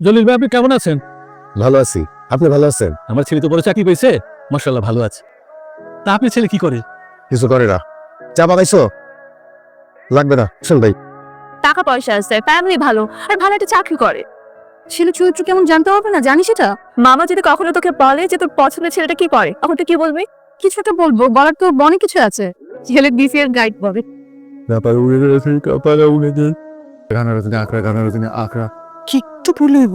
জলিল ভাই আপনি কেমন আছেন ভালো আছি আপনি ভালো আছেন আমার ছেলে তো বড় চাকরি পেয়েছে মার্শাল্লাহ ভালো আছে তা আপনার ছেলে কি করে কিছু করে না চা বানাইছো লাগবে না শোন ভাই টাকা পয়সা আছে ফ্যামিলি ভালো আর ভালো একটা চাকরি করে ছেলে চরিত্র কেমন জানতে হবে না জানিস এটা মামা যদি কখনো তোকে বলে যে তোর পছন্দের ছেলেটা কি করে তখন তুই কি বলবি কিছু একটা বলব বলার তো অনেক কিছু আছে ছেলে বিসিএর গাইড বলে ব্যাপারে উড়ে গেছে কপালে উড়ে গেছে গানের রজনী আঁকড়া গানের রজনী আঁকড়া কি তো বলইব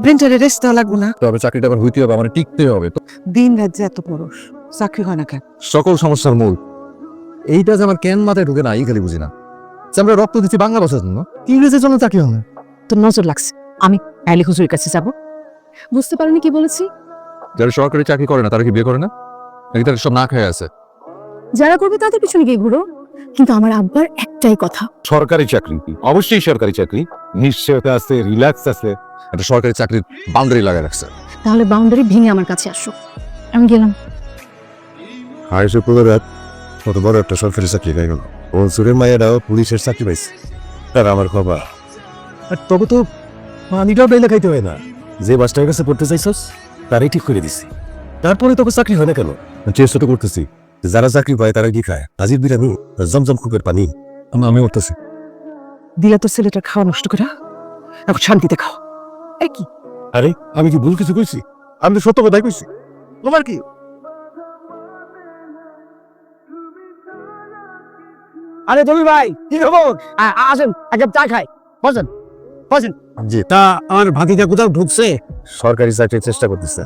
ব্রেনটারে রেস্ট দেওয়া লাগবো না। তবে চাকরিটা আবার হইতে হবে আমার টিকতে হবে তো। দিন রাত যে এত পরশ চাকরি হয় না কেন? সকল সমস্যার মূল। এইটা যে আমার কেন মাথায় ঢুকে না এই খালি বুঝি না। যে আমরা রক্ত দিচ্ছি বাংলা ভাষার জন্য ইংরেজির জন্য চাকরি হবে না। তোর নজর লাগছে। আমি আইলি হুজুরের কাছে যাব। বুঝতে পারিনি কি বলেছি? যারা সরকারি চাকরি করে না তারা কি বিয়ে করে না? নাকি তারা সব না খেয়ে আছে? যারা করবে তাদের পিছনে গিয়ে ঘুরো। কিন্তু আমার আব্বার একটাই কথা। সরকারি চাকরি অবশ্যই সরকারি চাকরি। নিশ্চয়তা আছে রিল্যাক্স আছে। একটা সরকারি চাকরির বাউন্ডারি লাগায় রাখছে। তাহলে বাউন্ডারি ভেঙে আমার কাছে আসো। আমি গেলাম। হাই রাত কত বড় একটা সরকারি চাকরি হয়ে গেল। ও সুরের মায়েরাও পুলিশের চাকরি পাইছে। তার আমার খবর আর তবে তো পানিটাও ডাইলে খাইতে হয় না। যে মাস্টারের কাছে পড়তে চাইছস তারাই ঠিক করে দিছি। তারপরে তোকে চাকরি হয় না কেন? চেষ্টা তো করতেছি। যারা চাকরি পায় তারা কি খায়? হাজির বিরানি আর জমজম কূপের পানি। আমি আমি উঠতেছি। দিলা তোর ছেলেটার খাওয়া নষ্ট করে? এখন শান্তিতে খাও। কি? আরে আমি কি ভুল কিছু কইছি? আমি তো সত্য কথাই কইছি। তোমার কি? আরে জমি ভাই কি খবর? আসেন কাপ চা খাই। বসেন বসেন। জি তা আমার ভাতিজা কোথাও ঢুকছে? সরকারি চাকরির চেষ্টা করতেছে।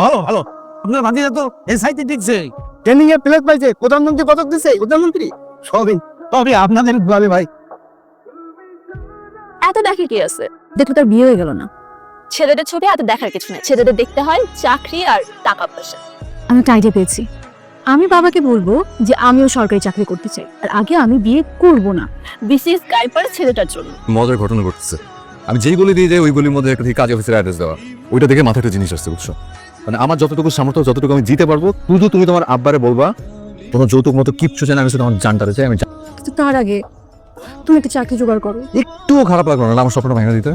ভালো ভালো। আপনার ভাতিজা তো এসআইতে ঢুকছে। ট্রেনিং এর প্লেস পাইছে প্রধানমন্ত্রী কত দিছে? প্রধানমন্ত্রী? সবই তবে আপনাদের ভাবে ভাই। এত দেখে কি আছে? দেখো তার বিয়ে হয়ে গেল না। ছেলেদের ছবি এত দেখার কিছু নেই। ছেলেদের দেখতে হয় চাকরি আর টাকা পয়সা। আমি একটা আইডিয়া পেয়েছি। আমি বাবাকে বলব যে আমিও সরকারি চাকরি করতে চাই। আর আগে আমি বিয়ে করব না। বিসিএস গাইপার ছেলেটার জন্য। মজার ঘটনা ঘটতেছে আমি যেই গলি দিয়ে যাই ওই গলির মধ্যে একটা কাজ অফিসের অ্যাড্রেস দেওয়া। ওইটা দেখে মাথায় একটা জিনিস আসছে বুঝছ? মানে আমার যতটুকু সামর্থ্য যতটুকু আমি দিতে পারব শুধু তুমি তোমার আব্বারে বলবা কোনো যৌতুক মতো কিচ্ছু চাই না আমি শুধু আমার জানটারে চাই আমি তার আগে তুমি একটা চাকরি জোগাড় করো। একটুও খারাপ লাগল না আমার স্বপ্নটা ভেঙে দিতে?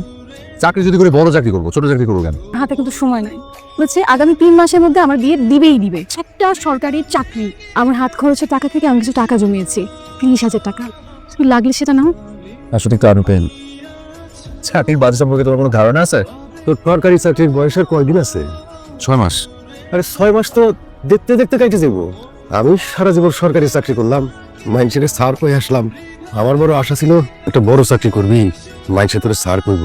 চাকরি যদি করে বড় চাকরি করব ছোট চাকরি করব কেন? হাতে কিন্তু সময় নাই। বলছে আগামী তিন মাসের মধ্যে আমার বিয়ে দিবেই দিবে। একটা সরকারি চাকরি। আমার হাত খরচের টাকা থেকে আমি কিছু টাকা জমিয়েছি তিরিশ হাজার টাকা। তুমি লাগলে সেটা নাও। আসলে তো আরও পেন। চাকরির বাজে সম্পর্কে তোমার কোনো ধারণা আছে? তোর সরকারি চাকরির বয়সের কয়দিন আছে? ছয় মাস। আরে ছয় মাস তো দেখতে দেখতে কাটে যাব। আমি সারা জীবন সরকারি চাকরি করলাম মাইনসের সার পেয়ে আসলাম। আমার বড় আশা ছিল একটা বড় চাকরি করবি মাইনসে তোর সার করব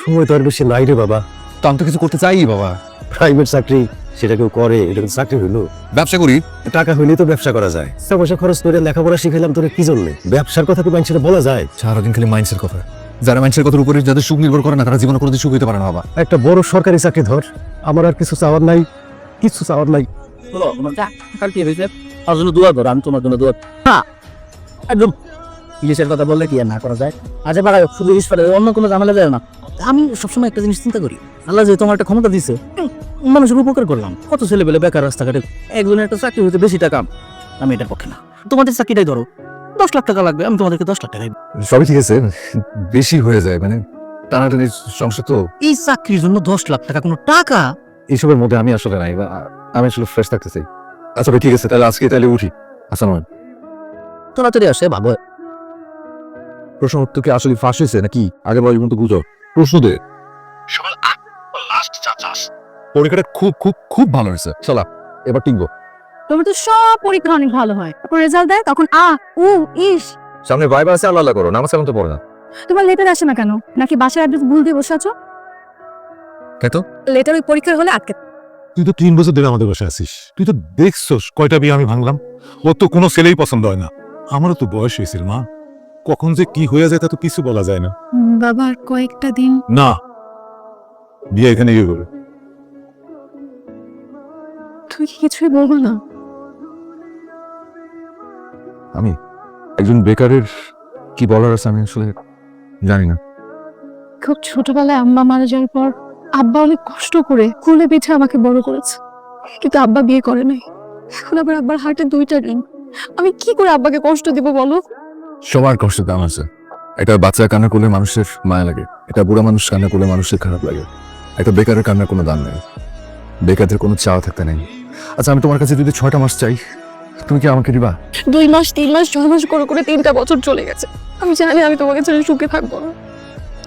সময় তো আর বেশি নাই রে বাবা। তো আমি তো কিছু করতে চাই বাবা। প্রাইভেট চাকরি সেটা কেউ করে এটা কিন্তু চাকরি হইল। ব্যবসা করি? টাকা হইলে তো ব্যবসা করা যায়। পয়সা খরচ করে লেখাপড়া শিখাইলাম তোর কি জন্য? ব্যবসার কথা কি মাইনসের বলা যায়? সারাদিন খালি মাইন্সের কথা। যারা মানুষের কথার উপরে যাদের সুখ নির্ভর করে না তারা জীবনে কোনোদিন সুখ হইতে পারে না বাবা। একটা বড় সরকারি চাকরি ধর। আমার আর কিছু চাওয়ার নাই কিছু চাওয়ার নাই। কাল কি হয়েছে? আর জন্য দোয়া করো আমি তোমার জন্য দোয়া হ্যাঁ একদম ইলিশের কথা বললে কি আর না করা যায়? আজ শুধু ইলিশ পারে অন্য কোনো ঝামেলা যায় না। আমি সবসময় একটা জিনিস চিন্তা করি আল্লাহ যে তোমার একটা ক্ষমতা দিছে মানুষের উপকার করলাম। কত ছেলে পেলে বেকার রাস্তাঘাটে একজনের একটা চাকরি হতে বেশি টাকা আমি এটার পক্ষে না। তোমাদের চাকরিটাই ধরো দশ লাখ টাকা লাগবে আমি তোমাদেরকে দশ লাখ টাকা দিব। সবই ঠিক আছে বেশি হয়ে যায় মানে টানাটানি সংসার তো। এই চাকরির জন্য দশ লাখ টাকা কোনো টাকা? এইসবের মধ্যে আমি আসলে নাই আমি আসলে ফ্রেশ থাকতে চাই আচ্ছা ভাই ঠিক আছে তাহলে আজকে তাহলে উঠি। নয় তাড়াতাড়ি আসে ভালো প্রশ্ন উত্তর কি আসলে ফাঁস হয়েছে নাকি? আগে বল কিন্তু বুঝো। প্রশ্ন দে। পরীক্ষাটা খুব খুব খুব ভালো হয়েছে। চলা এবার টিকবো তোমার তো সব পরীক্ষা অনেক ভালো হয়। তারপর রেজাল্ট দেয় তখন আ উ ইস। সামনে বাইবা আছে আল্লাহ করো নামাজ কালাম তো পড়ে না। তোমার লেটার আসে না কেন? নাকি বাসার অ্যাড্রেস ভুল দিয়ে বসে আছো? তাই তো? লেটার ওই পরীক্ষার হলে আটকে তুই তো তিন বছর ধরে আমাদের বসে আছিস। তুই তো দেখছস কয়টা বিয়ে আমি ভাঙলাম। ওর তো কোনো ছেলেই পছন্দ হয় না। আমারও তো বয়স হয়েছিল মা। কখন যে কি হয়ে যায় তা তো কিছু বলা যায় না। বাবা আর কয়েকটা দিন। না। বিয়ে এখানে গিয়ে করে তুই কি কিছুই বলব না? আমি একজন বেকারের কি বলার আছে আমি আসলে জানি না। খুব ছোটবেলায় আম্মা মারা যাওয়ার পর আব্বা অনেক কষ্ট করে কুলে পিঠে আমাকে বড় করেছে। কিন্তু আব্বা বিয়ে করে নাই। এখন আবার আব্বার হার্টে দুইটা ঋণ। আমি কি করে আব্বাকে কষ্ট দিব বলো? সবার কষ্ট দাম আছে। একটা বাচ্চা কান্না করলে মানুষের মায়া লাগে। এটা বুড়া মানুষ কান্না করলে মানুষের খারাপ লাগে। একটা বেকারের কান্নার কোনো দাম নেই। বেকারদের কোনো চাওয়া থাকতে নেই। আচ্ছা আমি তোমার কাছে যদি ছয়টা মাস চাই তুমি কি আমাকে দিবা? দুই মাস তিন মাস ছয় মাস করে করে তিনটা বছর চলে গেছে। আমি জানি আমি তোমাকে ছেড়ে সুখে থাকব না।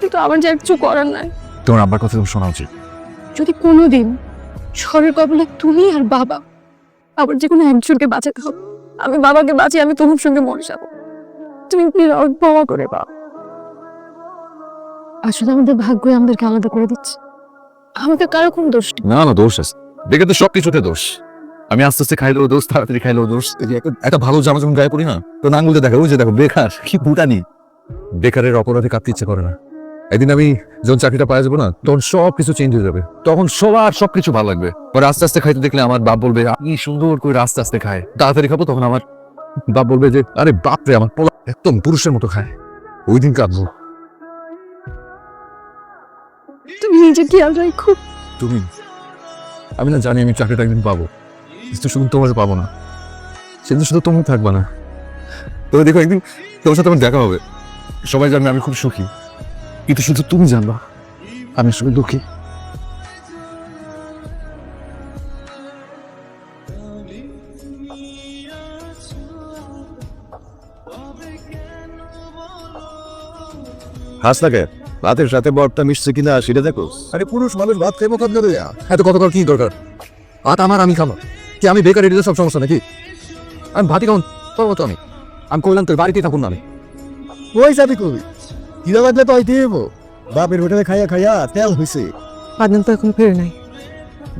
কিন্তু আমার যে কিছু করার নাই। তোমার আব্বার কথা তোমার শোনা উচিত। যদি কোনোদিন ঝড়ের কবলে তুমি আর বাবা আবার যে কোনো একজনকে বাঁচাতে হবে আমি বাবাকে বাঁচিয়ে আমি তোমার সঙ্গে মরে যাব। তুমি প্লিজ ক্ষমা করে বা আসলে আমাদের ভাগ্যই আমাদেরকে আলাদা করে দিচ্ছে। আমাকে কারও কোনো দোষ না না দোষ আছে। বেকারদের সব কিছুতে দোষ। আমি আস্তে আস্তে খাইলেও দোষ তাড়াতাড়ি খাইলেও দোষ এই যে একটা- ভালো জামা যখন গায়ে পড়ি না তো নাঙ্গুলতে দেখো ওই যে দেখো বেকার কি বুটানি বেকারের অপরাধে কাঁদতে ইচ্ছে করে না। একদিন আমি যখন চাকরিটা পাওয়া যাব না তখন সব কিছু চেঞ্জ হয়ে যাবে। তখন সবার সব কিছু ভালো লাগবে। পরে আস্তে আস্তে খাইতে দেখলে আমার বাপ বলবে কি সুন্দর করে আস্তে আস্তে খায়। তাড়াতাড়ি খাব তখন আমার বাপ বলবে যে আরে বাপ রে আমার পোলা একদম পুরুষের মতো খায়। ওই দিন কাঁদবো। তুমি নিজে খেয়াল রাখো। তুমি আমি না জানি আমি চাকরিটা একদিন পাবো। কিন্তু শুধু তোমার পাবো না। সেদিন শুধু তুমি থাকবা না। তবে দেখো একদিন তোমার সাথে আমার দেখা হবে। সবাই জানবে আমি খুব সুখী। কিন্তু শুধু তুমি জানবা, আমি আসলে দুঃখী। হাস লাগে ভাতের সাথে বরটা মিশছে কিনা সেটা দেখো। আরে পুরুষ মানুষ ভাত খাইবো করে এত কত কর কি দরকার? ভাত আমার, আমি খাব। কি আমি বেকার এটা সব সমস্যা নাকি? আমি ভাতই খাউন পাবো তো আমি। আমি কইলাম তোর বাড়িতেই থাকুন না আমি। ওই যাবি কবি কিনা বাদলে তো আইতে হইব। বাপের হোটেলে খাইয়া খাইয়া তেল হইছে। আদনান তো এখন ফেরে নাই।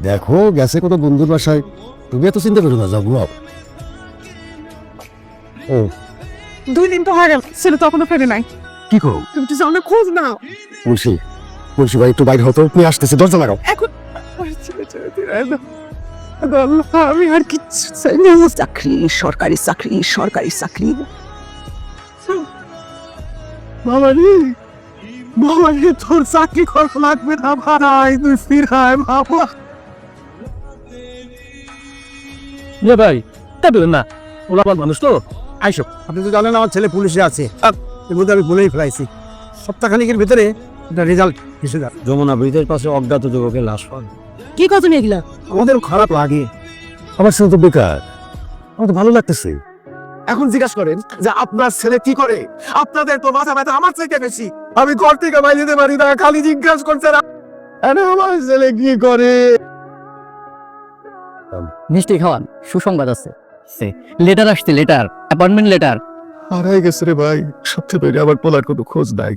দেখো গেছে কত বন্ধুর বাসায়। তুমি এত চিন্তা করো না যাব ও। দুই দিন তো হয়ে গেল ছেলে তো এখনও ফেরে নাই। কি করো তুমি তো সামনে খোঁজ নাও। বলছি বলছি ভাই একটু বাইরে হতো তুমি আসতেছে দরজা লাগাও। এখন আমি আর কিচ্ছু চাই না। চাকরি সরকারি চাকরি সরকারি চাকরি। বাবা রে বাবা রে তোর চাকরি খরচ লাগবে না ভাড়াই তুই ফিরায় বাবা ভাই বলেন না ওরা আমার মানুষ তো। আইসব আপনি তো জানেন আমার ছেলে পুলিশে আছে। এর মধ্যে আমি বলেই ফেলাইছি। সপ্তাহখানিকের ভিতরে এটা রেজাল্ট এসে যাবে। যমুনা ব্রিজের পাশে অজ্ঞাত যুবকের লাশ পান কি কথা নিয়ে এগুলা? আমাদের খারাপ লাগে। আমার ছেলে তো বেকার। আমার তো ভালো লাগতেছে। এখন জিজ্ঞাসা করেন যে আপনার ছেলে কি করে? আপনাদের তো মাথা ব্যথা আমার থেকে বেশি। আমি ঘর থেকে বাইরে যেতে পারি না খালি জিজ্ঞাসা করছে না আরে আমার ছেলে কি করে? মিষ্টি খাওয়ান সুসংবাদ আছে। লেটার আসছে লেটার অ্যাপয়েন্টমেন্ট লেটার হারাই গেছে রে ভাই সবচেয়ে তৈরি আবার পোলার কোনো খোঁজ নাই।